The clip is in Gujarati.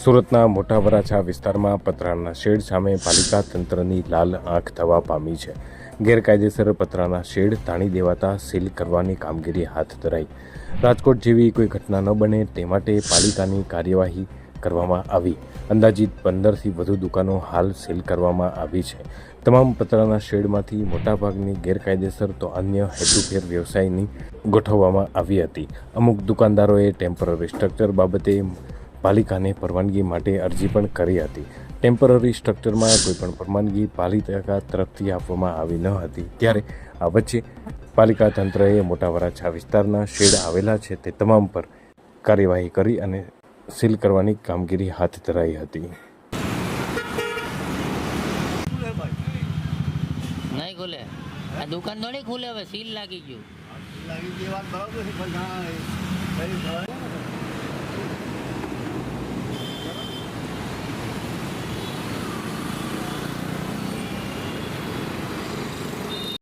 સુરતના મોટા વરાછા વિસ્તારમાં પતરાના શેડ સામે પાલિકા તંત્રની લાલ આંખ થવા પામી છે. ગેરકાયદેસર પતરાના શેડ તાણી દેવાતા સીલ કરવાની કામગીરી હાથ ધરાઈ. રાજકોટ જેવી કોઈ ઘટના ન બને તે માટે પાલિકાની કાર્યવાહી કરવામાં આવી. અંદાજિત પંદરથી વધુ દુકાનો હાલ સીલ કરવામાં આવી છે. તમામ પતરાના શેડમાંથી મોટાભાગની ગેરકાયદેસર તો અન્ય હેતુફેર વ્યવસાયની ગોઠવવામાં આવી હતી. અમુક દુકાનદારોએ ટેમ્પરરી સ્ટ્રક્ચર બાબતે પાલિકાને પરવાનગી માટે અરજી પણ કરી હતી. ટેમ્પરરી સ્ટ્રક્ચરમાં કોઈપણ પરવાનગી પાલિકા તરફથી આપવામાં આવી ન હતી. ત્યારે આ વચ્ચે પાલિકા તંત્રએ મોટા વરાછા વિસ્તારના શેડ આવેલા છે તે તમામ પર કાર્યવાહી કરી અને સીલ કરવાની કામગીરી હાથ ધરાઈ હતી. નહીં ખુલે. આ દુકાન થોડી ખુલે હવે સીલ લાગી ગયું. લાગી ગઈ વાત બરાબર છે